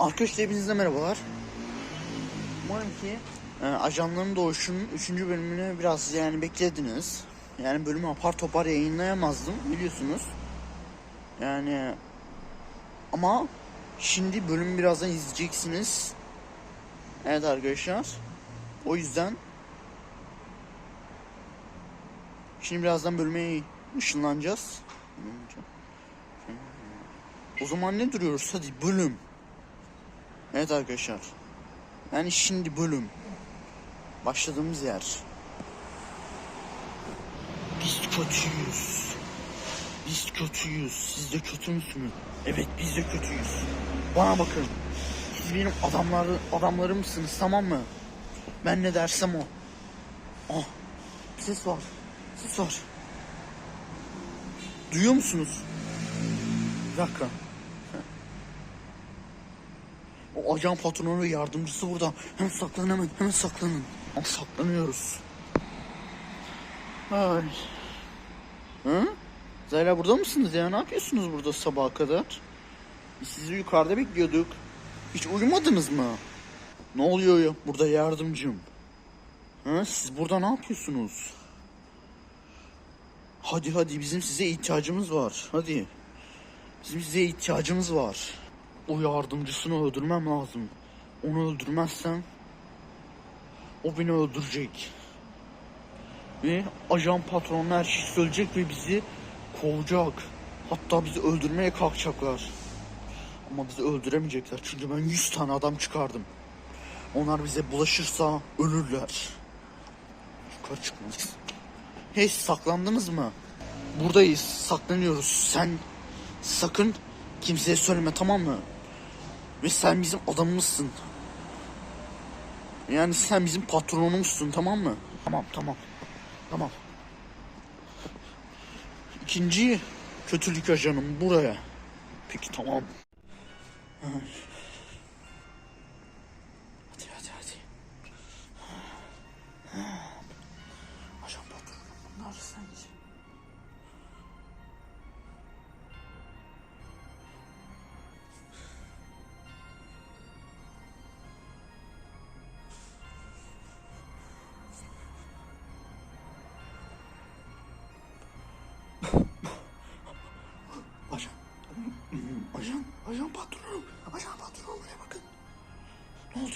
Arkadaşlar hepinize merhabalar. Umarım ki e, Ajanların Doğuşu'nun 3. bölümünü biraz yani beklediniz. Yani bölümü apar topar yayınlayamazdım biliyorsunuz. Yani ama şimdi bölümü birazdan izleyeceksiniz. Evet arkadaşlar. O yüzden şimdi birazdan bölüme ışınlanacağız. O zaman ne duruyoruz? Hadi bölüm. Evet arkadaşlar. Yani şimdi bölüm. Başladığımız yer. Biz kötüyüz. Biz kötüyüz. Siz de kötü müsünüz? Evet biz de kötüyüz. Bana bakın. Siz benim adamlar, adamlarımsınız tamam mı? Ben ne dersem o. Ah. Ses var. Ses var. Duyuyor musunuz? Bir dakika. O ajan patronu ve yardımcısı burada. Hemen saklanın hemen. Hemen saklanın. Ama saklanıyoruz. Ay. Hı? Zayla burada mısınız ya? Ne yapıyorsunuz burada sabaha kadar? Biz sizi yukarıda bekliyorduk. Hiç uyumadınız mı? Ne oluyor ya? Burada yardımcım. Ha? Siz burada ne yapıyorsunuz? Hadi hadi bizim size ihtiyacımız var. Hadi. Bizim size ihtiyacımız var. O yardımcısını öldürmem lazım. Onu öldürmezsem o beni öldürecek. Ve ajan patronuna her şeyi söyleyecek ve bizi kovacak. Hatta bizi öldürmeye kalkacaklar. Ama bizi öldüremeyecekler çünkü ben 100 tane adam çıkardım. Onlar bize bulaşırsa ölürler. Yukarı çıkmalıyız. Hey saklandınız mı? Buradayız saklanıyoruz. Sen sakın kimseye söyleme tamam mı? Ve sen bizim adamımızsın. Yani sen bizim patronumuzsun tamam mı? Tamam tamam. Tamam. İkinci kötülük ajanım buraya. Peki tamam. Hadi hadi hadi.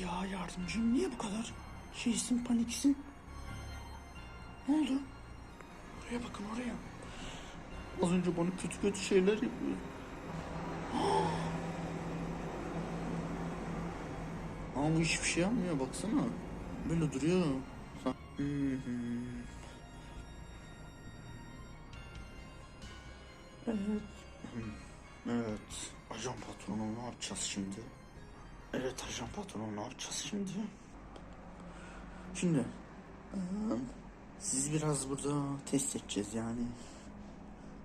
Ya yardımcım? Niye bu kadar şeysin paniksin? Ne oldu? Oraya bakın oraya. Az önce bana kötü kötü şeyler yapıyor. Ama bu hiçbir şey yapmıyor baksana. Böyle duruyor. Sa- Hı hı. Evet. Evet. Ajan patronu ne yapacağız şimdi? Evet ajan patronu ne yapacağız şimdi? Şimdi siz biraz burada test edeceğiz yani.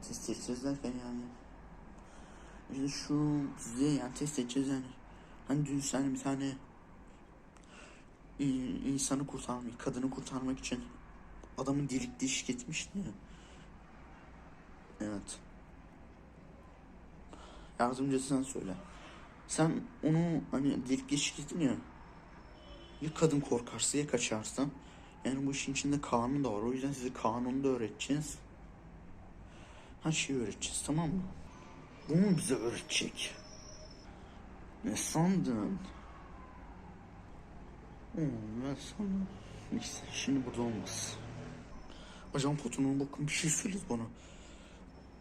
Test edeceğiz derken yani. İşte şu size yani test edeceğiz yani. Hani dün sen bir tane insanı kurtarmak, kadını kurtarmak için adamın delik deşik etmişti ya. Evet. Yardımcı sen söyle. Sen onu hani delik deşik ettin ya. Ya kadın korkarsa ya kaçarsa. Yani bu işin içinde kanun da var. O yüzden size kanunu da öğreteceğiz. Her şeyi öğreteceğiz tamam mı? Bunu bize öğretecek. Ne sandın? Hmm, ben sandım. Neyse şimdi burada olmaz. Ajan Potun'un bakın bir şey söyledi bana.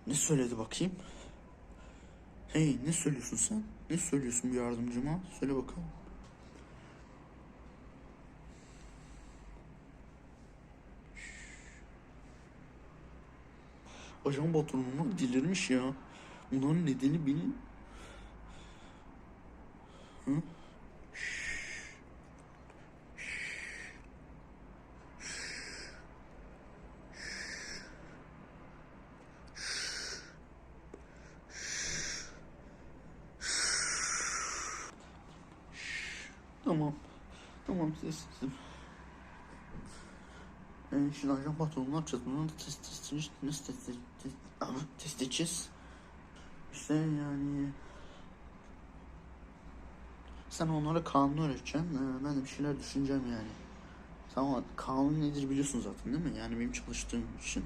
Ne söyledi bakayım? Hey ne söylüyorsun sen? Ne söylüyorsun bir yardımcıma? Söyle bakalım. Ajan patronunu delirmiş ya. Bunların nedeni benim. Hı? Tamam. Tamam sessizim. Ee, şimdi ajan patronu ne yapacağız? Bunu test, test, test, nasıl test, test, test, Abi, test edeceğiz. İşte yani... Sen onlara kanunu öğreteceksin. ee, Ben de bir şeyler düşüneceğim yani. Tamam kanun nedir biliyorsun zaten değil mi? Yani benim çalıştığım için.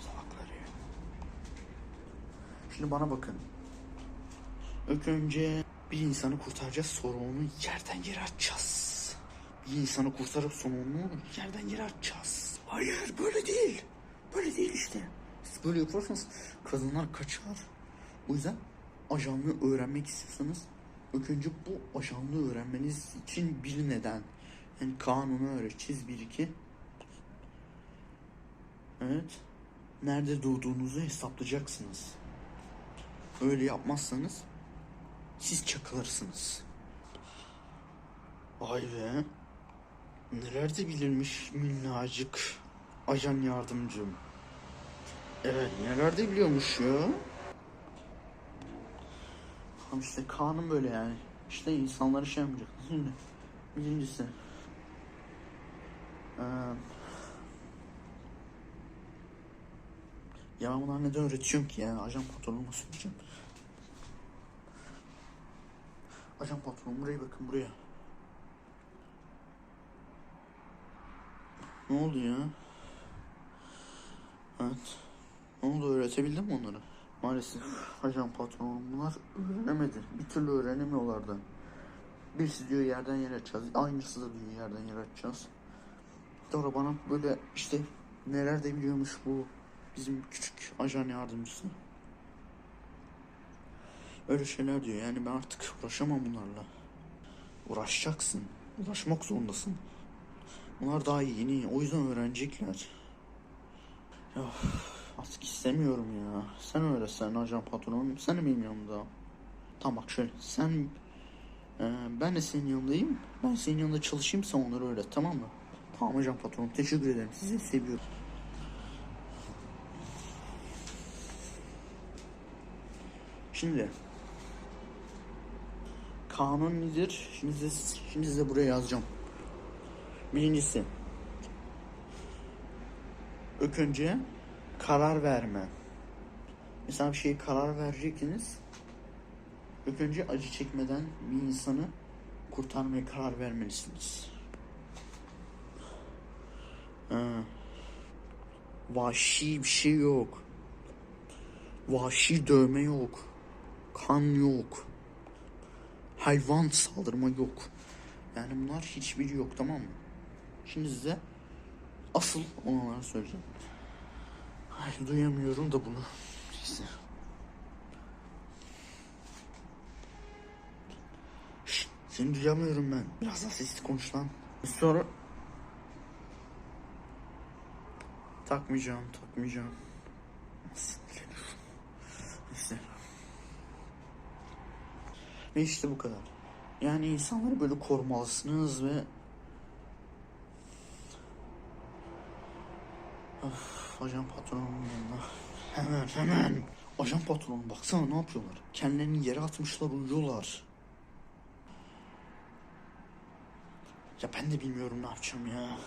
Salaklar ya. Şimdi bana bakın. İlk önce bir insanı kurtaracağız sonra onu yerden yere atacağız. Bir insanı kurtarıp sonra onu yerden yere atacağız. Hayır böyle değil. Böyle değil işte. Siz böyle yaparsanız kadınlar kaçar. O yüzden ajanlığı öğrenmek istiyorsanız ilk önce bu ajanlığı öğrenmeniz için bir neden. Yani kanunu öğreteceğiz bir iki. Evet. Nerede doğduğunuzu hesaplayacaksınız. Öyle yapmazsanız siz çakılırsınız. Vay be. Neler de bilirmiş minnacık ajan yardımcım. Evet neler de biliyormuş ya. Ama işte kanun böyle yani. İşte insanları şey. Şimdi birincisi. Ee, ya ben bunları neden öğretiyorum ki ya? Ajan patronuma söyleyeceğim. Ajan patron buraya bakın buraya. Ne oldu ya? Evet. Ne oldu öğretebildim mi onları? Maalesef ajan patronum bunlar öğrenemedi. Bir türlü öğrenemiyorlardı. Birisi diyor yerden yere açacağız. Aynısı da diyor yerden yere açacağız. Sonra bana böyle işte neler de biliyormuş bu bizim küçük ajan yardımcısı. Öyle şeyler diyor yani ben artık uğraşamam bunlarla. Uğraşacaksın. Uğraşmak zorundasın. Bunlar daha yeni. O yüzden öğrenecekler. Ya artık istemiyorum ya. Sen öyle sen ajan patronum. Sen benim yanımda. Tamam bak şöyle. Sen e, ben de senin yanındayım. Ben senin yanında çalışayım sen onları öğret tamam mı? Tamam ajan patronum. Teşekkür ederim. Sizi seviyorum. Şimdi kanun nedir? Şimdi size, şimdi size buraya yazacağım. Birincisi ilk önce karar verme. Mesela bir şeye karar vereceksiniz. İlk önce acı çekmeden bir insanı kurtarmaya karar vermelisiniz. Ha. Vahşi bir şey yok. Vahşi dövme yok. Kan yok. Hayvan saldırma yok. Yani bunlar hiçbiri yok tamam mı? Şimdi size asıl olanları söyleyeceğim. Ay duyamıyorum da bunu. Neyse. Şşt, seni duyamıyorum ben. Biraz daha sesli konuş lan. Sonra takmayacağım, takmayacağım. Sinirleniyorum. Neyse. Ve işte bu kadar. Yani insanları böyle korumalısınız ve Of, ajan patronunun yanına. Hemen hemen. Ajan patronun baksana ne yapıyorlar. Kendilerini yere atmışlar uyuyorlar. Ya ben de bilmiyorum ne yapacağım ya.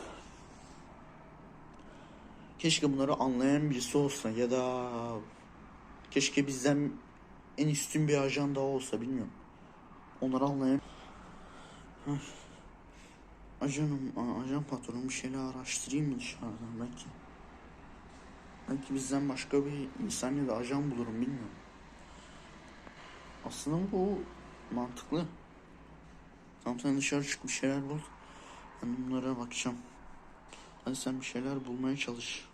Keşke bunları anlayan birisi olsa ya da keşke bizden en üstün bir ajan daha olsa bilmiyorum. Onları anlayan. Hah. Ajanım, ajan patronum bir şeyler araştırayım mı dışarıdan belki. Belki bizden başka bir insan ya da ajan bulurum bilmiyorum. Aslında bu mantıklı. Tamam sen dışarı çık bir şeyler bul. Ben bunlara bakacağım. Hadi sen bir şeyler bulmaya çalış.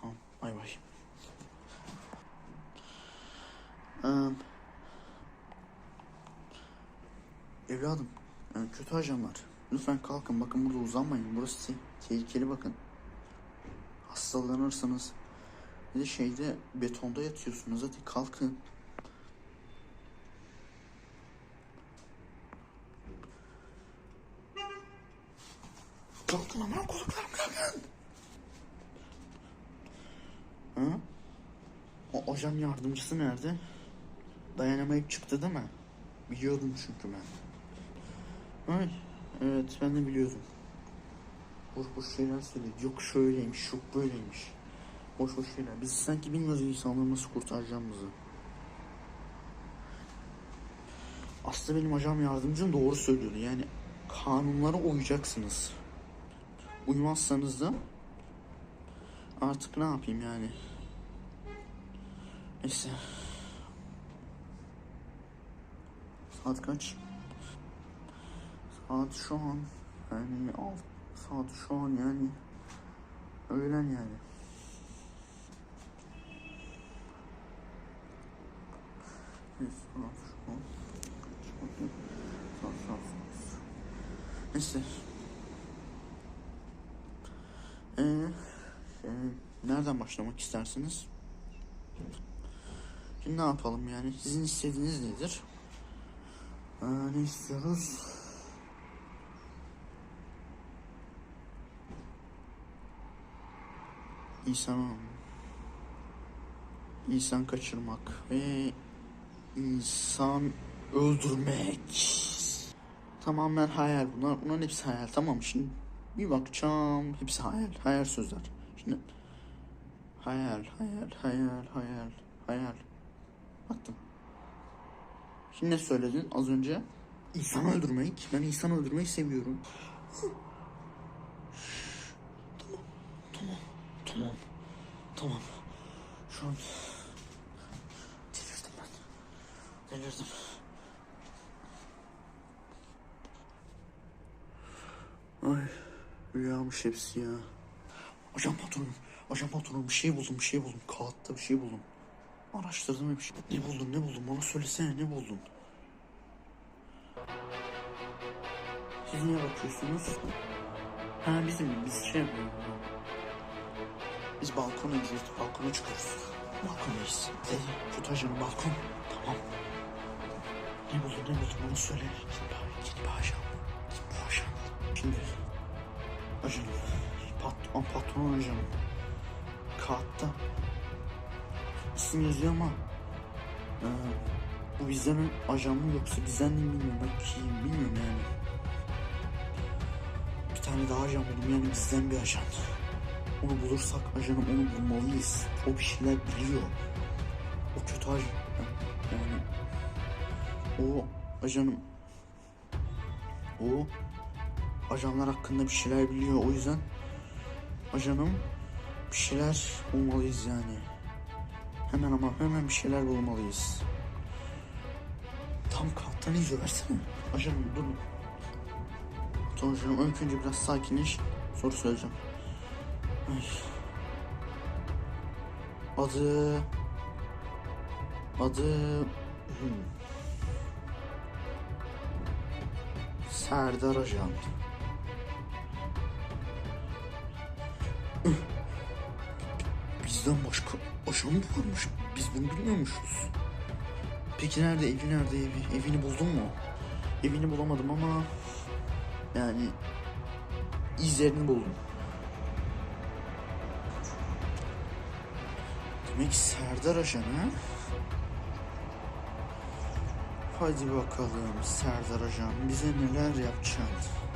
Tamam bay bay. Ee, evladım yani kötü ajanlar. Lütfen kalkın bakın burada uzanmayın. Burası te- tehlikeli bakın. Hastalanırsanız bir de şeyde betonda yatıyorsunuz hadi kalkın. Kalkın aman kulaklarım kalkın. Ha? O ajan yardımcısı nerede? Dayanamayıp çıktı değil mi? Biliyordum çünkü ben. Ay, evet ben de biliyordum. Boş boş şeyler söyledi. Yok şöyleymiş, yok böyleymiş. Boş boş şeyler. Biz sanki bilmiyoruz insanları nasıl kurtaracağımızı. Aslında benim hocam yardımcım doğru söylüyordu. Yani kanunlara uyacaksınız. Uymazsanız da artık ne yapayım yani. Neyse. Saat kaç? Saat şu an yani alt saat şu an yani öğlen yani. Neyse. Ee, e, nereden başlamak istersiniz? Şimdi ne yapalım yani? Sizin istediğiniz nedir? Ee, ne istiyoruz? İnsan insan kaçırmak ve insan öldürmek. Tamamen hayal bunlar. Bunların hepsi hayal. Tamam şimdi bir bakacağım. Hepsi hayal. Hayal sözler. Şimdi hayal, hayal, hayal, hayal, hayal. Baktım. Şimdi ne söyledin az önce? İnsan öldürmek. Ben insan öldürmeyi seviyorum. tamam, tamam, tamam, tamam. Şu an delirdim ben. Delirdim. Ay rüyamış hepsi ya. Ajan patronum, ajan patronum bir şey buldum, bir şey buldum. Kağıtta bir şey buldum. Araştırdım bir şey. Ne buldun, ne buldun? Bana söylesene ne buldun? Siz niye bakıyorsunuz? Ha bizim, biz şey yapıyoruz. Biz balkona gidiyoruz, balkona çıkıyoruz. Balkondayız. Dedi, ajanım balkon. Tamam. Ne buldun, ne buldun? Bana söyle. Yeni bir, yeni bir ajan. Yeni bir ajan. Şimdi ajanım. Patron, patron ajanım. Kağıtta isim yazıyor ama e, bu bizden ajan mı yoksa bizden mi bilmiyorum ben kim bilmiyorum yani. Bir tane daha ajan buldum yani bizden bir ajan. Onu bulursak ajanım onu bulmalıyız. O bir şeyler biliyor. O kötü ajan. Yani o ajanım o ajanlar hakkında bir şeyler biliyor. O yüzden ajanım bir şeyler bulmalıyız yani. Hemen ama hemen bir şeyler bulmalıyız. Tam kalpten izliyor versene. Ajanım dur. Önce önce biraz sakinleş. Soru söyleyeceğim. Ay. Adı... Adı... Hmm. Serdar Ajan. Bizden başka ajan mı varmış? Biz bunu bilmiyormuşuz. Peki nerede evi nerede evi? Evini buldun mu? Evini bulamadım ama yani izlerini buldum. Demek Serdar Ajan ha? Hadi bakalım Serdar Ajan bize neler yapacaksın?